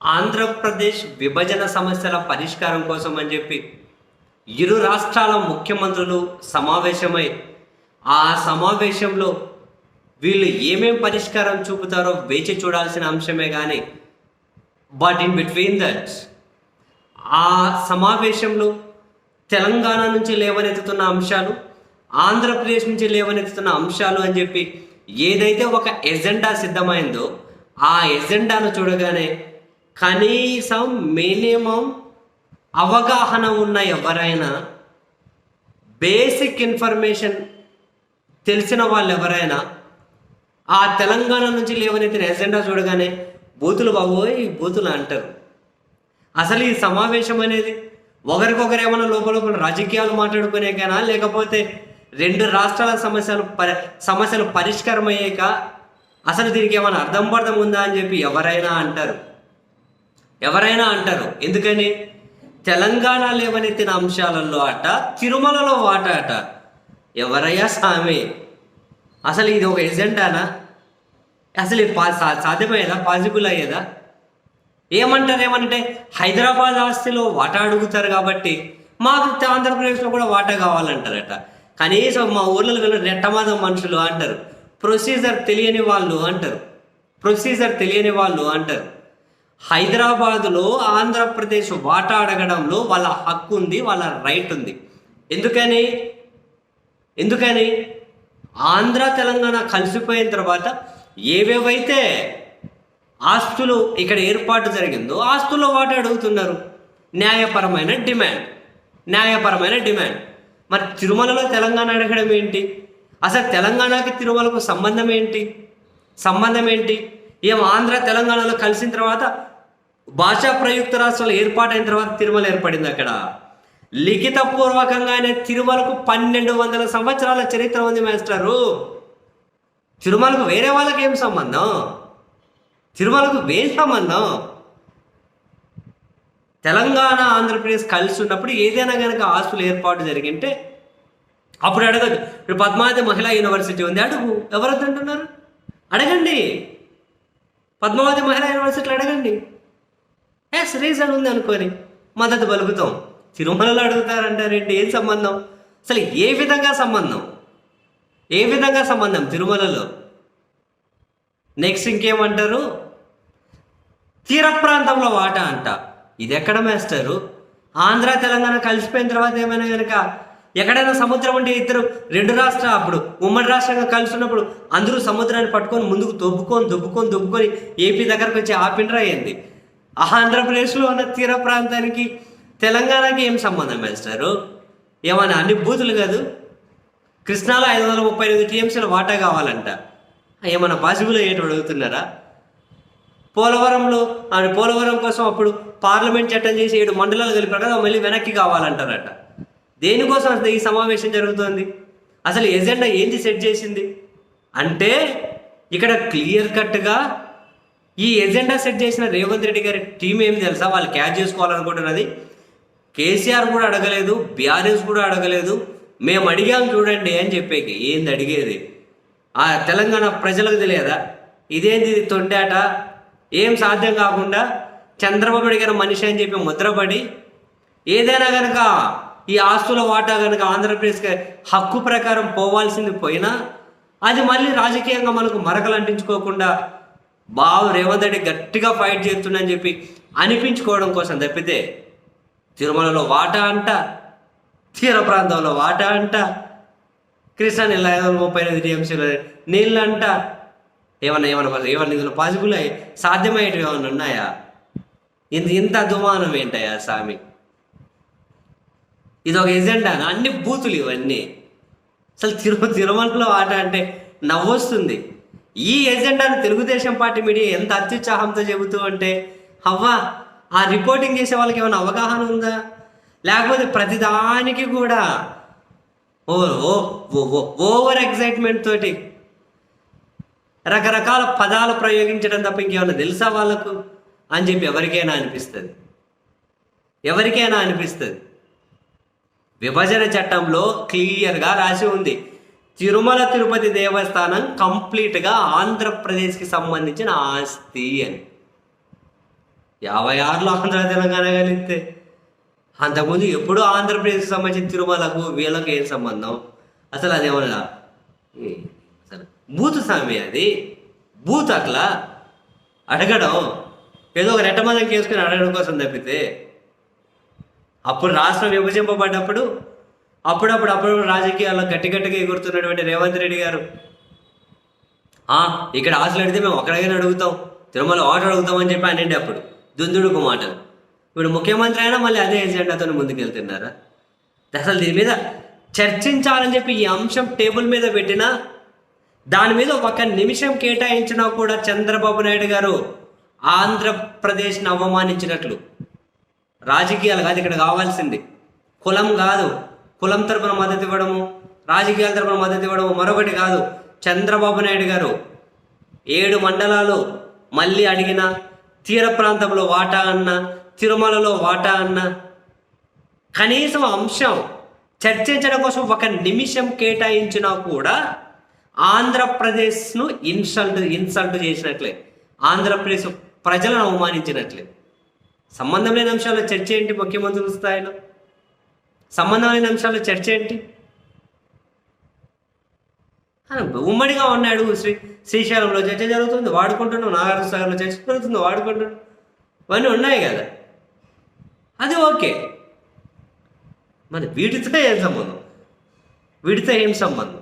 ఆంధ్రప్రదేశ్ విభజన సమస్యల పరిష్కారం కోసం అని చెప్పి ఇరు రాష్ట్రాల ముఖ్యమంత్రులు సమావేశమై ఆ సమావేశంలో వీళ్ళు ఏమేం పరిష్కారం చూపుతారో వేచి చూడాల్సిన అంశమే కానీ బట్ ఇన్ బిట్వీన్ దట్ ఆ సమావేశంలో తెలంగాణ నుంచి లేవనెత్తుతున్న అంశాలు ఆంధ్రప్రదేశ్ నుంచి లేవనెత్తుతున్న అంశాలు అని చెప్పి ఏదైతే ఒక ఎజెండా సిద్ధమైందో ఆ ఎజెండాను చూడగానే కనీసం మినిమం అవగాహన ఉన్న ఎవరైనా బేసిక్ ఇన్ఫర్మేషన్ తెలిసిన వాళ్ళు ఎవరైనా ఆ తెలంగాణ నుంచి లేవనెత్తిన ఎజెండా చూడగానే బూతులు బాబోయ్ బూతులు అంటారు. అసలు ఈ సమావేశం అనేది ఒకరికొకరు ఏమైనా లోపల లోపల రాజకీయాలు మాట్లాడుకునేకైనా లేకపోతే రెండు రాష్ట్రాల సమస్యలు పరి సమస్యలు పరిష్కారం అయ్యాక అసలు దీనికి ఏమైనా అర్థం పర్థం ఉందా అని చెప్పి ఎవరైనా అంటారు. ఎవరైనా అంటారు ఎందుకని? తెలంగాణ లేవనెత్తిన అంశాలలో ఆట తిరుమలలో వాట ఆట. ఎవరయ్యా స్వామి అసలు ఇది ఒక ఎజెండానా? అసలు ఇది పా- సాధ్యమయ్యేదా? పాసిబుల్ అయ్యేదా ఏమంటారు ఏమంటే హైదరాబాద్ ఆస్తిలో వాటా అడుగుతారు కాబట్టి మాకు ఆంధ్రప్రదేశ్లో కూడా వాటా కావాలంటారట. కనీసం మా ఊర్లలో వెళ్ళిన రెట్టమాదం మనుషులు అంటారు. ప్రొసీజర్ తెలియని వాళ్ళు అంటారు. ప్రొసీజర్ తెలియని వాళ్ళు అంటారు. హైదరాబాదులో ఆంధ్రప్రదేశ్ వాటా అడగడంలో వాళ్ళ హక్కు ఉంది వాళ్ళ రైట్ ఉంది. ఎందుకని? ఎందుకని? ఆంధ్ర తెలంగాణ కలిసిపోయిన తర్వాత ఏవేవైతే ఆస్తులు ఇక్కడ ఏర్పాటు జరిగిందో ఆస్తుల్లో వాటా అడుగుతున్నారు. న్యాయపరమైన డిమాండ్ న్యాయపరమైన డిమాండ్. మరి తిరుమలలో తెలంగాణ అడగడం ఏంటి? అసలు తెలంగాణకి తిరుమలకు సంబంధం ఏంటి? సంబంధం ఏంటి? ఏం ఆంధ్ర తెలంగాణలో కలిసిన తర్వాత భాషా ప్రయుక్త రాష్ట్రాలు ఏర్పాటైన తర్వాత తిరుమల ఏర్పడింది అక్కడ. లిఖిత ఆయన తిరుమలకు పన్నెండు వందల సంవత్సరాల చరిత్ర ఉంది మాస్టరు. తిరుమలకు వేరే వాళ్ళకి ఏం సంబంధం? తిరుమలకు వేరే సంబంధం? తెలంగాణ ఆంధ్రప్రదేశ్ కలిసి ఉన్నప్పుడు ఏదైనా కనుక ఆస్తులు ఏర్పాటు జరిగింటే అప్పుడు అడగదు ఇప్పుడు పద్మావతి మహిళా యూనివర్సిటీ ఉంది అడుగు. ఎవరు అంటున్నారు అడగండి. పద్మావతి మహిళా యూనివర్సిటీలో అడగండి. ఎస్ రీజన్ ఉంది అనుకోని. మద్దతు పలుకుతాం. తిరుమలలో అడుగుతారంటారేంటి ఏం సంబంధం? అసలు ఏ విధంగా సంబంధం? ఏ విధంగా సంబంధం తిరుమలలో? నెక్స్ట్ ఇంకేమంటారు? తీర ప్రాంతంలో వాటా అంట. ఇది ఎక్కడ మేస్తారు ఆంధ్ర తెలంగాణ కలిసిపోయిన తర్వాత ఏమైనా కనుక ఎక్కడైనా సముద్రం ఉంటే ఇద్దరు రెండు రాష్ట్ర అప్పుడు ఉమ్మడి రాష్ట్రంగా కలిసి ఉన్నప్పుడు అందరూ సముద్రాన్ని పట్టుకొని ముందుకు దొబ్బుకొని దొబ్బుకొని దొబ్బుకొని ఏపీ దగ్గరకు వచ్చి ఆపిండ్రా అయింది ఆంధ్రప్రదేశ్లో ఉన్న తీర ప్రాంతానికి తెలంగాణకి ఏం సంబంధం వేస్తారు ఏమన్నా అన్ని బూతులు కాదు? కృష్ణాలో ఐదు వందల ముప్పై ఎనిమిది టీఎంసీల వాటా కావాలంట. ఏమన్నా పాసిబుల్ అయ్యేటి అడుగుతున్నారా? పోలవరంలో ఆ పోలవరం కోసం అప్పుడు పార్లమెంట్ చట్టం చేసి ఏడు మండలాలు కలిపారు కదా మళ్ళీ వెనక్కి కావాలంటారట. దేనికోసం అసలు ఈ సమావేశం జరుగుతోంది? అసలు ఎజెండా ఏంది సెట్ చేసింది? అంటే ఇక్కడ క్లియర్ కట్గా ఈ ఎజెండా సెట్ చేసిన రేవంత్ రెడ్డి గారి టీం ఏం తెలుసా? వాళ్ళు క్యాచ్ చేసుకోవాలనుకుంటున్నది. కేసీఆర్ కూడా అడగలేదు బీఆర్ఎస్ కూడా అడగలేదు. మేము అడిగాం చూడండి అని చెప్పేకి. ఏంది అడిగేది? ఆ తెలంగాణ ప్రజలకు తెలియదా? ఇదేంది ఇది తొండాట? ఏం సాధ్యం కాకుండా చంద్రబాబు అడిగిన మనిషి అని చెప్పి ముద్రపడి ఏదైనా కనుక ఈ ఆస్తుల వాటా కనుక ఆంధ్రప్రదేశ్కి హక్కు ప్రకారం పోవాల్సింది పోయినా అది మళ్ళీ రాజకీయంగా మనకు మరకలు అంటించుకోకుండా బాబు రేవంత్ రెడ్డి గట్టిగా ఫైట్ చేస్తుండని చెప్పి అనిపించుకోవడం కోసం తప్పితే తిరుమలలో వాటా అంట తీర ప్రాంతంలో వాటా అంట కృష్ణా నీళ్ళు ఐదు వందల ముప్పై ఎనిమిది టీఎంసీలు నీళ్ళు అంట ఏమన్నా ఏమన్నా ఏమన్నా ఇందులో పాసిబుల్ అయ్యి సాధ్యమయ్యేటివి ఏమన్నా ఉన్నాయా? ఇంత ఇంత అదుమానం ఏంటయ్యా స్వామి? ఇది ఒక ఎజెండా అన్ని బూతులు ఇవన్నీ. అసలు తిరుమ తిరుమలలో ఆట అంటే నవ్వొస్తుంది. ఈ ఎజెండాను తెలుగుదేశం పార్టీ మీడియా ఎంత అత్యుత్సాహంతో చెబుతూ అంటే అవ్వా ఆ రిపోర్టింగ్ చేసే వాళ్ళకి ఏమైనా అవగాహన ఉందా? లేకపోతే ప్రతిదానికి కూడా ఓ ఓ ఓ- ఓ- ఓవర్ ఎక్సైట్మెంట్ తోటి రకరకాల పదాలు ప్రయోగించడం తప్ప ఇంకేమైనా తెలుసా వాళ్ళకు? అని చెప్పి ఎవరికైనా అనిపిస్తుంది. ఎవరికైనా అనిపిస్తుంది. విభజన చట్టంలో క్లియర్గా రాసి ఉంది. తిరుమల తిరుపతి దేవస్థానం కంప్లీట్గా ఆంధ్రప్రదేశ్కి సంబంధించిన ఆస్తి అని. యాభై ఆరులో ఆంధ్ర తెలంగాణ కలిగితే అంతకుముందు ఎప్పుడూ ఆంధ్రప్రదేశ్కి సంబంధించిన తిరుమలకు వీళ్ళకి ఏం సంబంధం? అసలు అదేమన్నా అసలు బూత్ స్వామి అది. బూత్ అట్లా. అడగడం. ఏదో ఒక రెట్టమదం చేసుకుని అడగడం కోసం తప్పితే. అప్పుడు రాష్ట్రం విభజింపబడ్డప్పుడు అప్పుడప్పుడు అప్పుడు రాజకీయాల్లో గట్టి గట్టిగా ఎగురుతున్నటువంటి రేవంత్ రెడ్డి గారు. "ఆ, ఇక్కడ ఆశలు అడిగితే మేము ఒక్కడిగానే అడుగుతాం. తిరుమల ఓటర్ అడుగుతామని చెప్పి అనండి అప్పుడు. దుందుడుకు మాటలు. ఇప్పుడు ముఖ్యమంత్రి అయినా మళ్ళీ అదే ఎజెండాతో ముందుకెళ్తున్నారా? అసలు దీని మీద చర్చించాలని చెప్పి ఈ అంశం టేబుల్ మీద పెట్టినా దాని మీద ఒక నిమిషం కేటాయించినా కూడా చంద్రబాబు నాయుడు గారు ఆంధ్రప్రదేశ్ని అవమానించినట్లు. రాజకీయాలు కాదు ఇక్కడ కావాల్సింది. కులం కాదు. కులం తరపున మద్దతు ఇవ్వడము రాజకీయాల తరపున మద్దతు ఇవ్వడము మరొకటి కాదు. చంద్రబాబు నాయుడు గారు ఏడు మండలాలు మళ్ళీ అడిగిన తీర ప్రాంతంలో వాటా అన్న తిరుమలలో వాటా అన్న కనీసం అంశం చర్చించడం కోసం ఒక నిమిషం కేటాయించినా కూడా ఆంధ్రప్రదేశ్ను ఇన్సల్ట్ ఇన్సల్ట్ చేసినట్లే. ఆంధ్రప్రదేశ్ ప్రజలను అవమానించినట్లే. సంబంధం లేని అంశాల్లో చర్చ ఏంటి ముఖ్యమంత్రుల స్థాయిలో? సంబంధం లేని అంశాల్లో చర్చ ఏంటి? ఉమ్మడిగా ఉన్నాడు శ్రీ శ్రీశైలంలో చర్చ జరుగుతుంది వాడుకుంటున్నాం నాగార్జున సాగర్లో చర్చ జరుగుతుంది వాడుకుంటున్నాం. ఇవన్నీ ఉన్నాయి కదా. అది ఓకే. మరి వీటితో ఏం సంబంధం? వీటితో ఏం సంబంధం?